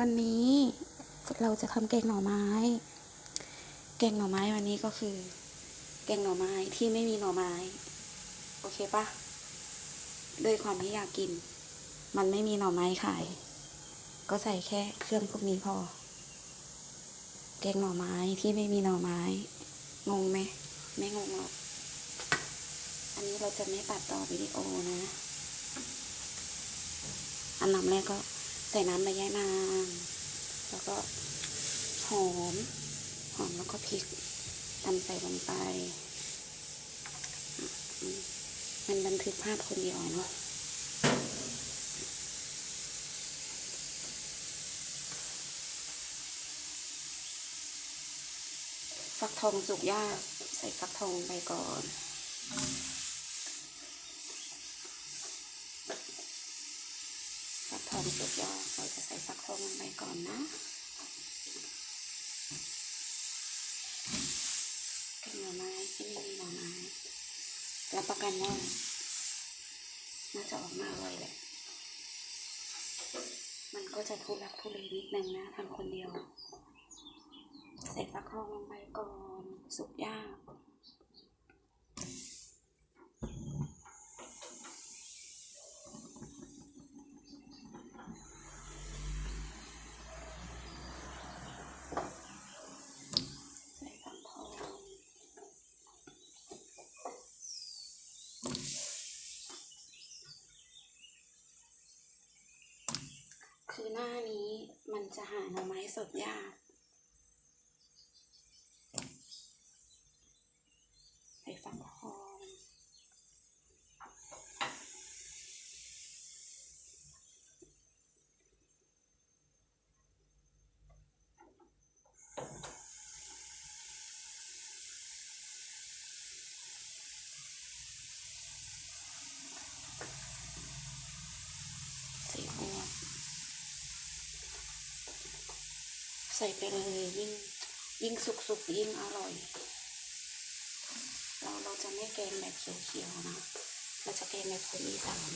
วันนี้เราจะทำแกงหน่อไม้ แกงหน่อไม้วันนี้ก็คือ แกงหน่อไม้ที่ไม่มีหน่อไม้ โอเคปะด้วยความที่อยากกิน มันไม่มีหน่อไม้ขาย ก็ใส่แค่เครื่องพวกนี้พอ แกงหน่อไม้ที่ไม่มีหน่อไม้ งงไหมไม่งงหรอก อันนี้เราจะไม่ตัดต่อวิดีโอนะ อันดับแรกก็ ส่น้ำใบย่านาง แล้วก็หอม หอมแล้วก็พริกตำใส่ลงไป มันบันทึกภาพคนเดียวเนาะฟักทองสุกยาก ใส่ฟักทองไปก่อน สุกยากเราจะใส่ฟักทองลงไปก่อนนะแกงหน่อไม้ที่ไม่มีหน่อไม้รับประกันว่าน่าจะออกมาอร่อยแหละ มันก็จะทุลักทุเลนิดนึงนะทำคนเดียว ใส่ฟักทองลงไปก่อน สุกยาก ใส่ฟักทองคือ หน้านี้มันจะหาหน่อไม้สดยาก ใส่ฟักทอง ใส่บัว ใส่ไปเลยยิ่งยิ่งสุกๆยิ่งอร่อย เราเราจะไม่แกงแบบเขียวๆนะ เราจะแกงแบบคนอีสาน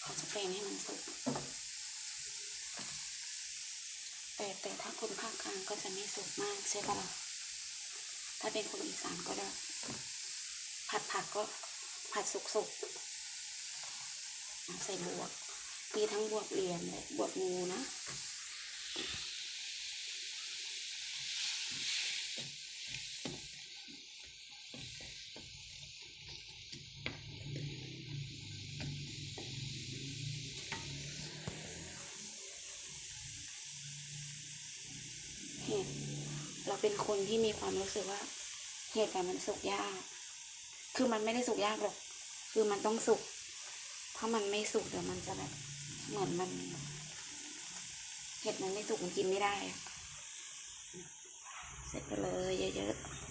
เขาจะแกงให้มันสุก แต่แต่ถ้าคนภาคกลางก็จะไม่สุกมากใช่ปะล่ะถ้าเป็นคนอีสานก็ได้ผัดผัดก็ผัดสุกๆอะใส่บวบมีทั้งบวบเหรียญและบวบงูนะ เป็นคนที่มีความรู้สึกว่าเห็ดแต่มันสุกยาก คือมันไม่ได้สุกยากหรอก คือมันต้องสุก ถ้ามันไม่สุกเดี๋ยวมันจะแบบเหมือนมัน เห็ดมันไม่สุกมันกินไม่ได้ เสร็จไปเลยเยอะๆ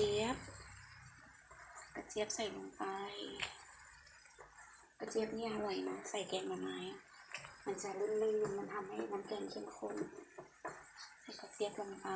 จี๊ยบ กระเจี๊ยบใส่ลงไป กระเจี๊ยบเนี่ยอร่อยนะใส่แกงหน่อไม้อะมันจะลื่นๆมันทำให้น้ำแกงเข้มข้น ใส่กระเจี๊ยบลงไป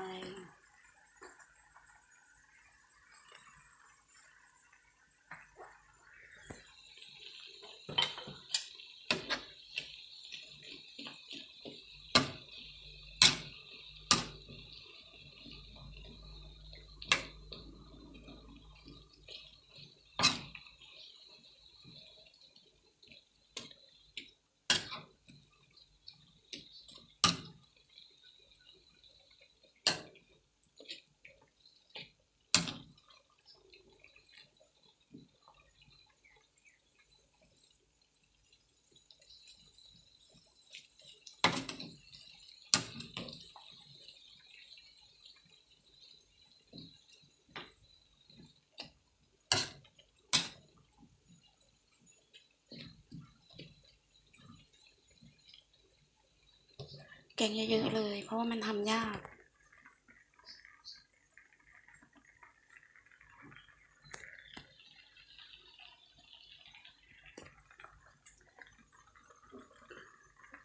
แกงเยอะๆเลย เพราะว่ามันทำยาก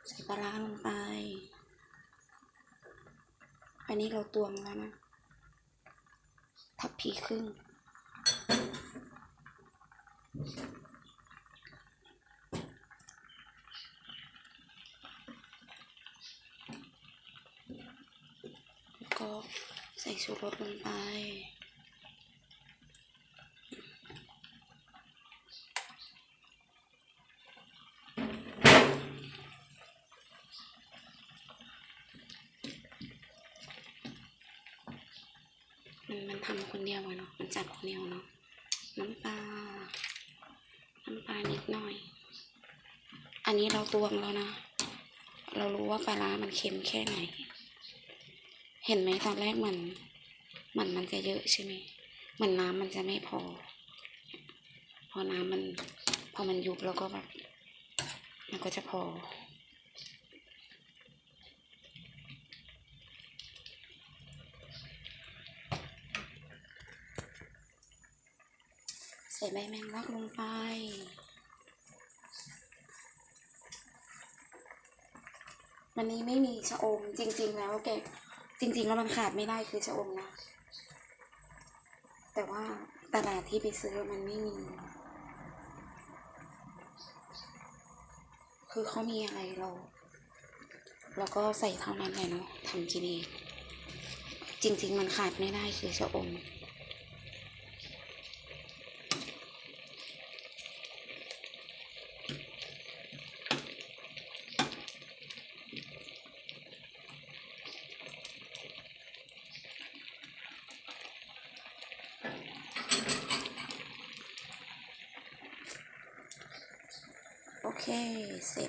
ใส่ปลาร้าลงไป อันนี้เราตวงแล้วนะ ทับผีครึ่ง ก็ใส่ชูรสลงไป มันทำคนเดียวเนาะ มันจัดคนเดียวเนาะ น้ำปลา น้ำปลานิดหน่อย อันนี้เราตวงแล้วนะ เรารู้ว่าปลาร้ามันเค็มแค่ไหน เห็นไหมตอนแรกเหมือนเหมือนมันจะเยอะใช่ไหมเหมือนน้ำมันจะไม่พอ พอน้ำมัน พอมันยุบแล้วก็แบบมันก็จะพอ ใส่ใบแมงลักลงไปวันนี้ไม่มีชะอมจริง ๆ แล้วแก จริงๆแล้วมันขาดไม่ได้คือชะอมนะ แต่ว่าตลาดที่ไปซื้อมันไม่มี คือเขามีอะไรเราเราก็ใส่เท่านั้นแหละเนาะทำกินเองจริง ๆ มันขาดไม่ได้คือชะอม เค เสร็จ